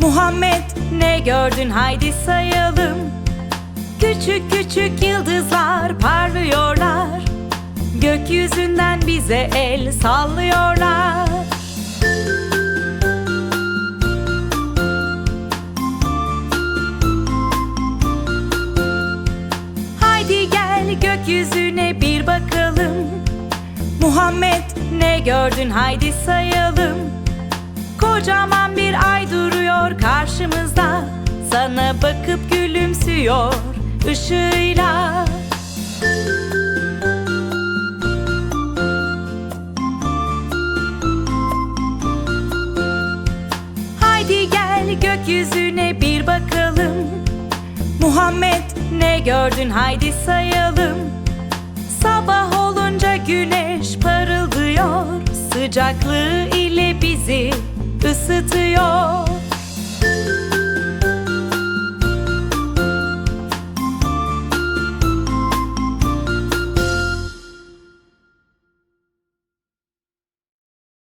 Muhammed ne gördün? Haydi sayalım. Küçük küçük yıldızlar parlıyorlar. Gökyüzünden bize el sallıyorlar. Haydi gel gökyüzüne bir bakalım. Muhammed ne gördün? Haydi sayalım. Kocaman bir ay duruyor karşımızda. Sana bakıp gülümsüyor ışığıyla. Haydi gel gökyüzüne bir bakalım. Muhammed ne gördün? Haydi sayalım. Sabah olunca güneş parıldıyor. Sıcaklığı ile bizi